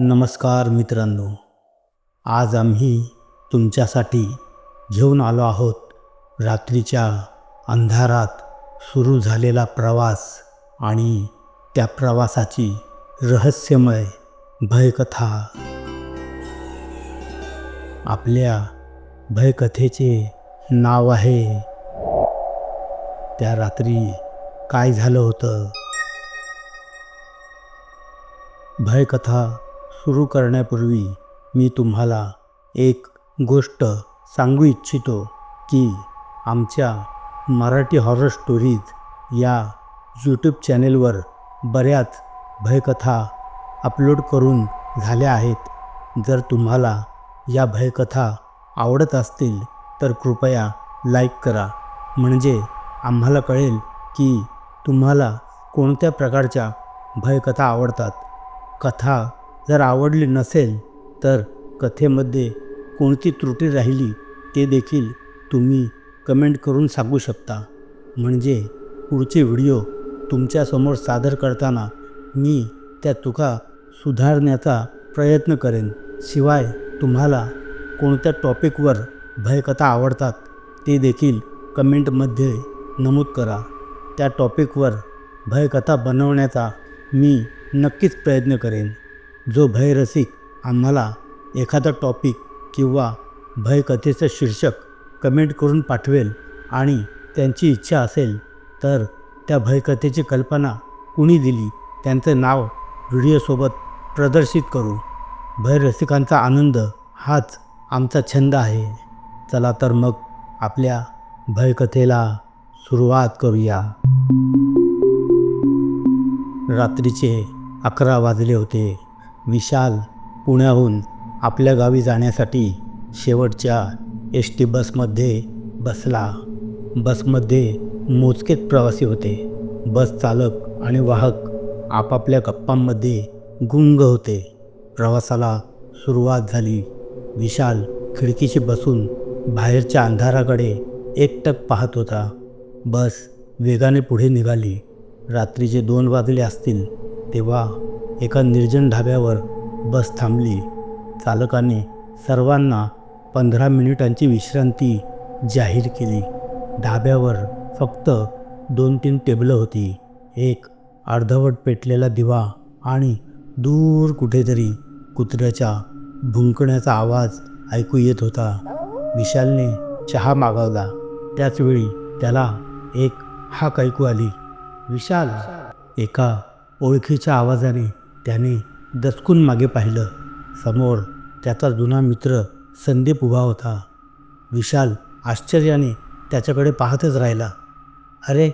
नमस्कार मित्रांनो आज आम्ही तुमच्यासाठी घेऊन आलो आहोत रात्रीच्या अंधारात सुरू झालेला प्रवास आणि त्या प्रवासाची रहस्यमय भयकथा. आपल्या भयकथेचे नाव आहे त्या रात्री काय झालं होतं? भयकथा सुरू करण्यापूर्वी मी तुम्हाला एक गोष्ट सांगू इच्छितो की आमच्या मराठी हॉरर स्टोरीज या यूट्यूब चॅनेलवर बऱ्याच भयकथा अपलोड करून झाल्या आहेत. जर तुम्हाला या भयकथा आवडत असतील तर कृपया लाईक करा. म्हणजे आम्हाला कळेल की तुम्हाला कोणत्या प्रकारच्या भयकथा आवडतात. कथा जर आवडली नसेल तर कथेमध्ये कोणती त्रुटी राहिली ते देखील तुम्ही कमेंट करून सांगू शकता. म्हणजे पुढचे व्हिडिओ तुमच्यासमोर सादर करताना मी त्या चुका सुधारण्याचा प्रयत्न करेन. शिवाय तुम्हाला कोणत्या टॉपिकवर भयकथा आवडतात ते देखील कमेंटमध्ये नमूद करा. त्या टॉपिकवर भयकथा बनवण्याचा मी नक्कीच प्रयत्न करेन. जो भयरसिक आम्हाला एखादा टॉपिक किंवा भयकथेचं शीर्षक कमेंट करून पाठवेल आणि त्यांची इच्छा असेल तर त्या भयकथेची कल्पना कुणी दिली त्यांचं नाव व्हिडिओसोबत प्रदर्शित करू. भयरसिकांचा आनंद हाच आमचा छंद आहे. चला तर मग आपल्या भयकथेला सुरुवात करूया. रात्रीचे अकरा वाजले होते. विशाल पुण्याहून आपल्या गावी जाण्यासाठी शेवटच्या एस टी बसमध्ये बसला. बसमध्ये मोजकेच प्रवासी होते. बस चालक आणि वाहक आपापल्या गप्पांमध्ये गुंग होते. प्रवासाला सुरुवात झाली. विशाल खिडकीशी बसून बाहेरच्या अंधाराकडे एकटक पाहत होता. बस वेगाने पुढे निघाली. रात्रीचे दोन वाजले असतील तेव्हा एका निर्जन ढाब्यावर बस थांबली. चालकाने सर्वांना पंधरा मिनिटांची विश्रांती जाहीर केली. ढाब्यावर फक्त दोन तीन टेबलं होती. एक अर्धवट पेटलेला दिवा आणि दूर कुठेतरी कुत्र्याच्या भुंकण्याचा आवाज ऐकू येत होता. विशालने चहा मागवला. त्याचवेळी त्याला एक हाक ऐकू आली. विशाल एका ओळखीच्या आवाजाने त्याने दचकून मागे पाहिलं. समोर त्याचा जुना मित्र संदीप उभा होता. विशाल आश्चर्याने त्याच्याकडे पाहतच राहिला. अरे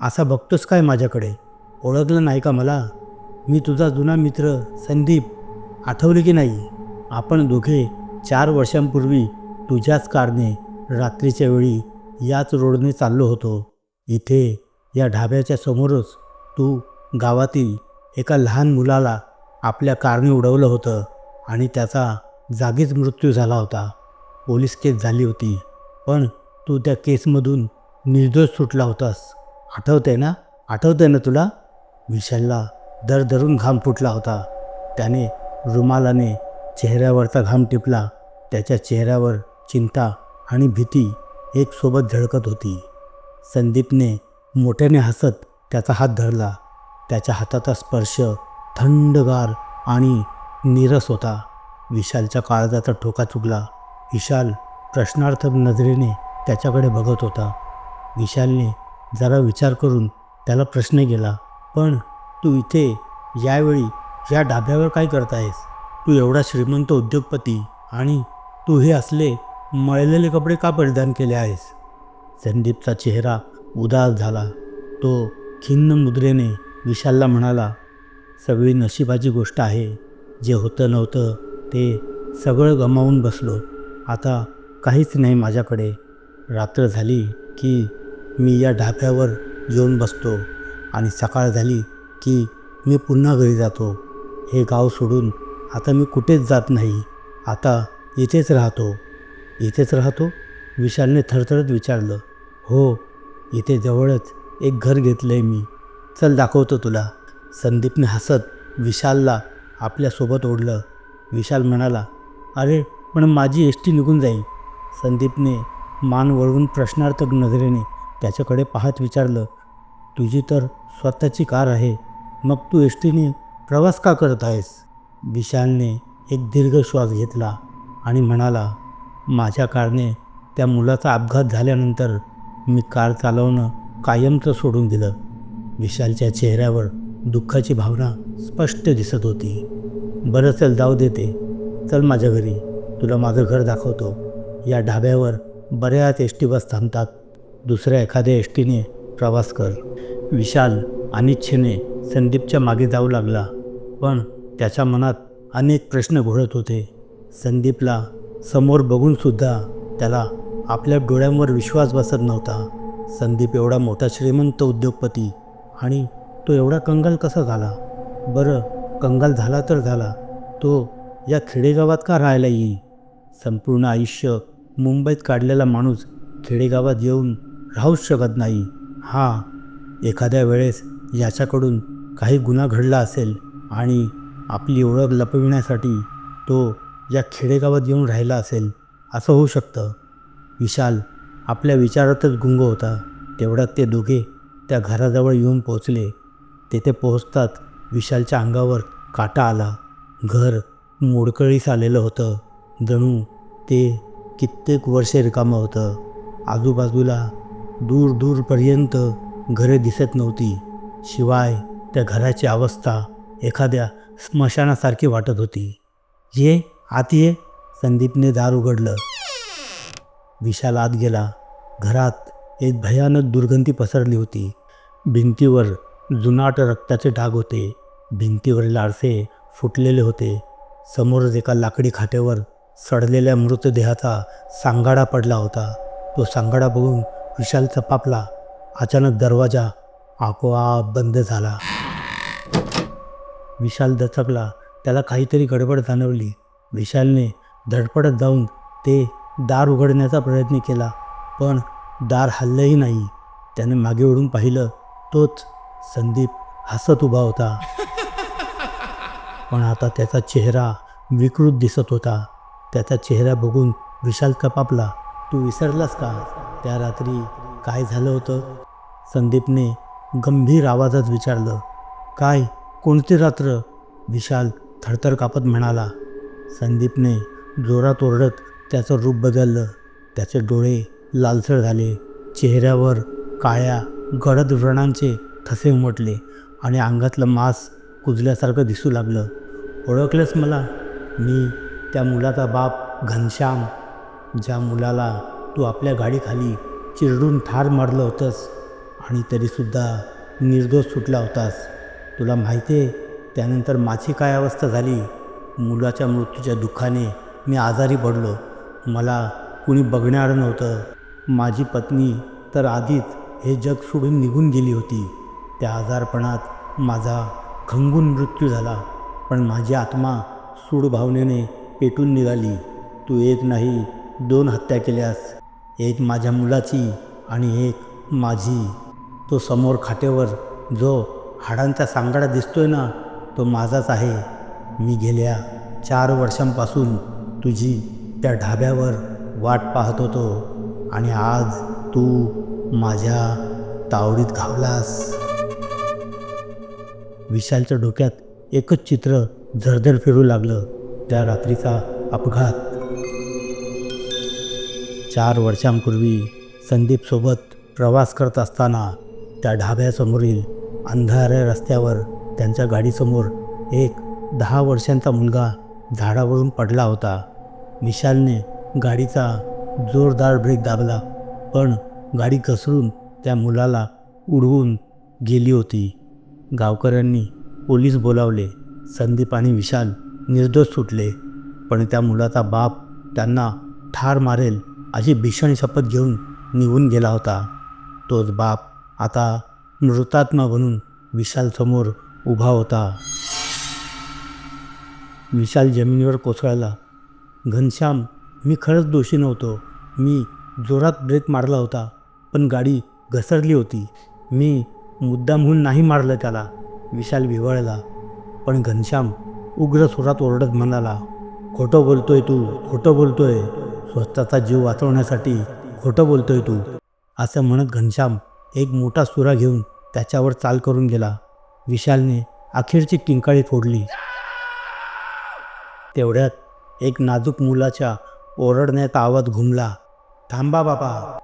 असा बघतोस काय माझ्याकडे? ओळखलं नाही का मला? मी तुझा जुना मित्र संदीप. आठवले की नाही? आपण दोघे चार वर्षांपूर्वी तुझ्याच कारने रात्रीच्या वेळी याच रोडने चाललो होतो. इथे या ढाब्याच्या समोरच तू गावातील एका लहान मुलाला आपल्या कारने उडवलं होतं आणि त्याचा जागीच मृत्यू झाला होता. पोलीस केस झाली होती पण तू त्या केसमधून निर्दोष सुटला होतास. आठवतंय ना? आठवतंय ना तुला? विशालला दर धरून घाम फुटला होता. त्याने रुमालाने चेहऱ्यावरचा घाम टिपला. त्याच्या चेहऱ्यावर चिंता आणि भीती एक सोबत झळकत होती. संदीपने मोठ्याने हसत त्याचा हात धरला. त्याच्या हाताचा स्पर्श थंडगार आणि नीरस होता. विशालच्या काळजाचा ठोका चुकला. विशाल प्रश्नार्थ नजरेने त्याच्याकडे बघत होता. विशालने जरा विचार करून त्याला प्रश्न केला पण तू इथे यावेळी या डाब्यावर काय करतायस? तू एवढा श्रीमंत उद्योगपती आणि तू हे असले मळलेले कपडे का परिधान केले आहेस? संदीपचा चेहरा उदास झाला. तो खिन्न मुद्रेने विशालला म्हणाला सगळी नशिबाची गोष्ट आहे. जे होतं नव्हतं ते सगळं गमावून बसलो. आता काहीच नाही माझ्याकडे. रात्र झाली की मी या ढाब्यावर येऊन बसतो आणि सकाळ झाली की मी पुन्हा घरी जातो. हे गाव सोडून आता मी कुठेच जात नाही. आता इथेच राहतो. इथेच राहतो? विशालने थरथरत विचारलं. हो इथे जवळच एक घर घेतलं आहे मी. चल दाखवतो तुला. संदीपने हसत विशालला आपल्यासोबत ओढलं. विशाल म्हणाला अरे पण माझी एस टी निघून जाईल. संदीपने मान वळवून प्रश्नार्थक नजरेने त्याच्याकडे पाहत विचारलं तुझी तर स्वतःची कार आहे. मग तू एस टीने प्रवास का करत आहेस? विशालने एक दीर्घ श्वास घेतला आणि म्हणाला माझ्या कारने त्या मुलाचा अपघात झाल्यानंतर मी कार चालवणं कायमचं सोडून दिलं. विशालच्या चेहऱ्यावर दुःखाची भावना स्पष्ट दिसत होती. बरं चल जाऊ देते चल माझ्या घरी. तुला माझं घर दाखवतो. या ढाब्यावर बऱ्याच एस टी बस थांबतात. दुसऱ्या एखाद्या एस टीने प्रवास कर. विशाल अनिच्छेने संदीपच्या मागे जाऊ लागला पण त्याच्या मनात अनेक प्रश्न घोळत होते. संदीपला समोर बघूनसुद्धा त्याला आपल्या डोळ्यांवर विश्वास बसत नव्हता. संदीप एवढा मोठा श्रीमंत उद्योगपती आणि तो एवढा कंगाल कसा झाला बरं कंगाल झाला तर झाला. तो या खेडेगावात का राहायला येईल? संपूर्ण आयुष्य मुंबईत काढलेला माणूस खेडेगावात येऊन राहूच शकत नाही. हा एखाद्या वेळेस याच्याकडून काही गुन्हा घडला असेल आणि आपली ओळख लपविण्यासाठी तो या खेडेगावात येऊन राहिला असेल असं होऊ शकतं. विशाल आपल्या विचारातच गुंग होता. तेवढ्यात ते दोघे त्या घराजवळ येऊन पोचले तेथे पोहोचतात विशालच्या अंगावर काटा आला. घर मोडकळीस आलेलं होतं. जणू ते कित्येक वर्षे रिकामं होतं. आजूबाजूला दूर दूरपर्यंत घरे दिसत नव्हती. शिवाय त्या घराची अवस्था एखाद्या स्मशानासारखी वाटत होती. ये आत ये संदीपने दार उघडलं. विशाल आत गेला. घरात एक भयानक दुर्गंधी पसरली होती. भिंतीवर जुनाट रक्ताचे डाग होते. भिंतीवरील आरसे फुटलेले होते. समोरच एका लाकडी खाटेवर सडलेल्या मृतदेहाचा सांगाडा पडला होता. तो सांगाडा बघून विशाल चपापला. अचानक दरवाजा आपोआप बंद झाला. विशाल दचकला. त्याला काहीतरी गडबड जाणवली. विशालने धडपडत जाऊन ते दार उघडण्याचा प्रयत्न केला पण दार हल्लंही नाही. त्याने मागे ओढून पाहिलं तोच संदीप हसत उभा होता. पण आता त्याचा चेहरा विकृत दिसत होता. त्याचा चेहरा बघून विशाल कपापला तू विसरलास का? त्या रात्री काय झालं होतं? संदीपने गंभीर आवाजात विचारलं काय? कोणती रात्र? विशाल थरथर कापत म्हणाला. संदीपने जोरात ओरडत त्याचं रूप बदललं. त्याचे डोळे लालसर झाले. चेहऱ्यावर काळ्या गडद व्रणांचे ठसे उमटले आणि अंगातलं मांस कुजल्यासारखं दिसू लागलं. ओळखलंच मला? मी त्या मुलाचा बाप घनश्याम ज्या मुलाला तू आपल्या गाडीखाली चिरडून ठार मारलं होतंस आणि तरीसुद्धा निर्दोष सुटला होतास. तुला माहिती आहे त्यानंतर माझी काय अवस्था झाली? मुलाच्या मृत्यूच्या दुःखाने मी आजारी पडलो. मला कुणी बघणारं नव्हतं. माझी पत्नी तर आधीच हे जग सोडून निघून गेली होती. त्या आजारपणात माझा खंगून मृत्यू झाला. पण माझी आत्मा सूडभावनेने पेटून निघाली. तू एक नाही दोन हत्या केल्यास. एक माझ्या मुलाची आणि एक माझी. तो समोर खाटेवर जो हाडांचा सांगाडा दिसतोय ना तो माझाच आहे. मी गेल्या चार वर्षांपासून तुझी त्या ढाब्यावर वाट पाहत होतो. आणि आज तू माझ्या तावडीत घावलास विशालच्या डोक्यात एकच चित्र झरझर फिरू लागलं त्या रात्रीचा अपघात. चार वर्षांपूर्वी संदीपसोबत प्रवास करत असताना त्या ढाब्यासमोरील अंधाऱ्या रस्त्यावर त्यांच्या गाडीसमोर एक दहा वर्षांचा मुलगा झाडावरून पडला होता. विशालने गाडीचा जोरदार ब्रेक दाबला पण गाडी घसरून त्या मुलाला उडवून गेली होती. गावकऱ्यांनी पोलीस बोलावले. संदीप आणि विशाल निर्दोष सुटले पण त्या मुलाचा बाप त्यांना ठार मारेल अशी भीषण शपथ घेऊन निघून गेला होता. तोच बाप आता मृतात्मा बनून विशालसमोर उभा होता. विशाल जमिनीवर कोसळला. घनश्याम मी खरंच दोषी नव्हतो. मी जोरात ब्रेक मारला होता पण गाडी घसरली होती. मी मुद्दामहून नाही मारलं त्याला. विशाल विवळला. पण घनश्याम उग्र सुरात ओरडत म्हणाला खोटं बोलतोय तू खोटं बोलतोय. स्वतःचा जीव वाचवण्यासाठी खोटं बोलतोय तू. असं म्हणत घनश्याम एक मोठा सुरा घेऊन त्याच्यावर चाल करून गेला. विशालने अखेरची किंकाळी फोडली. तेवढ्यात एक नाजूक मुलाच्या ओरडण्याचा आवाज घुमला. थांबा बाबा.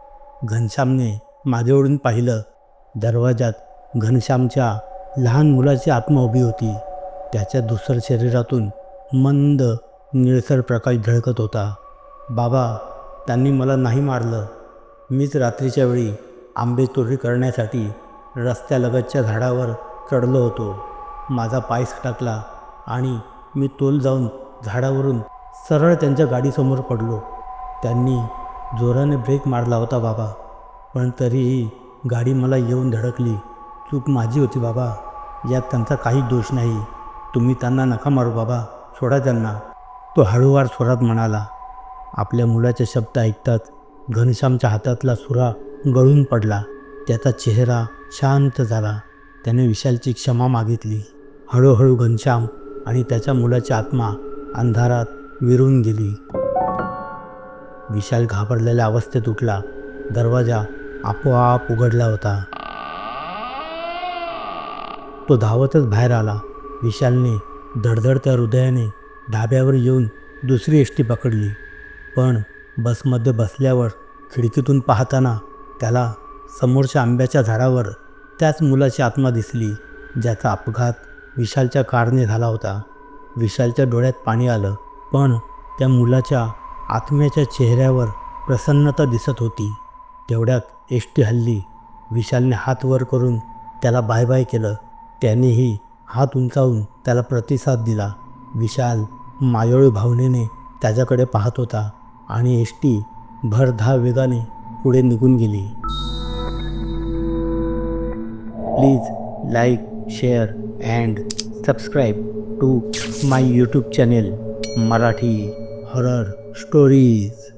घनश्यामने मागे ओढून पाहिलं. दरवाजात घनश्यामच्या लहान मुलाची आत्मा उभी होती. त्याच्या दुसर शरीरातून मंद निळसर प्रकाश झळकत होता. बाबा त्यांनी मला नाही मारलं. मीच रात्रीच्या वेळी आंबे चोरी करण्यासाठी रस्त्यालगतच्या झाडावर चढलो होतो. माझा पाय टाकला आणि मी तोल जाऊन झाडावरून सरळ त्यांच्या गाडीसमोर पडलो. त्यांनी जोराने ब्रेक मारला होता बाबा पण तरीही गाडी मला येऊन धडकली. चूक माझी होती बाबा. यात त्यांचा काहीच दोष नाही. तुम्ही त्यांना नका मारू बाबा. सोडा त्यांना. तो हळूवार स्वरात म्हणाला. आपल्या मुलाचे शब्द ऐकतात घनश्यामच्या हातातला सुरा गळून पडला. त्याचा चेहरा शांत झाला. त्याने विशालची क्षमा मागितली. हळूहळू घनश्याम आणि त्याच्या मुलाची आत्मा अंधारात विरून गेली. विशाल घाबरलेल्या अवस्थेत उठला. दरवाजा आपोआप उघडला होता. तो धावतच बाहेर आला. विशालने धडधडत्या हृदयाने ढाब्यावर येऊन दुसरी एस टी पकडली. पण बसमध्ये बसल्यावर खिडकीतून पाहताना त्याला समोरच्या आंब्याच्या झाडावर त्याच मुलाची आत्मा दिसली ज्याचा अपघात विशालच्या कारने झाला होता. विशालच्या डोळ्यात पाणी आलं पण त्या मुलाच्या आत्म्याच्या चेहऱ्यावर प्रसन्नता दिसत होती. तेवढ्यात एस हल्ली विशालने हात वर करून त्याला बाय बाय केलं. त्यानेही हात उंचावून त्याला प्रतिसाद दिला. विशाल मायोळी भावनेने त्याच्याकडे पाहत होता आणि एस टी भरधाव वेगाने पुढे निघून गेली. Please like share and subscribe to my YouTube channel Marathi horror stories.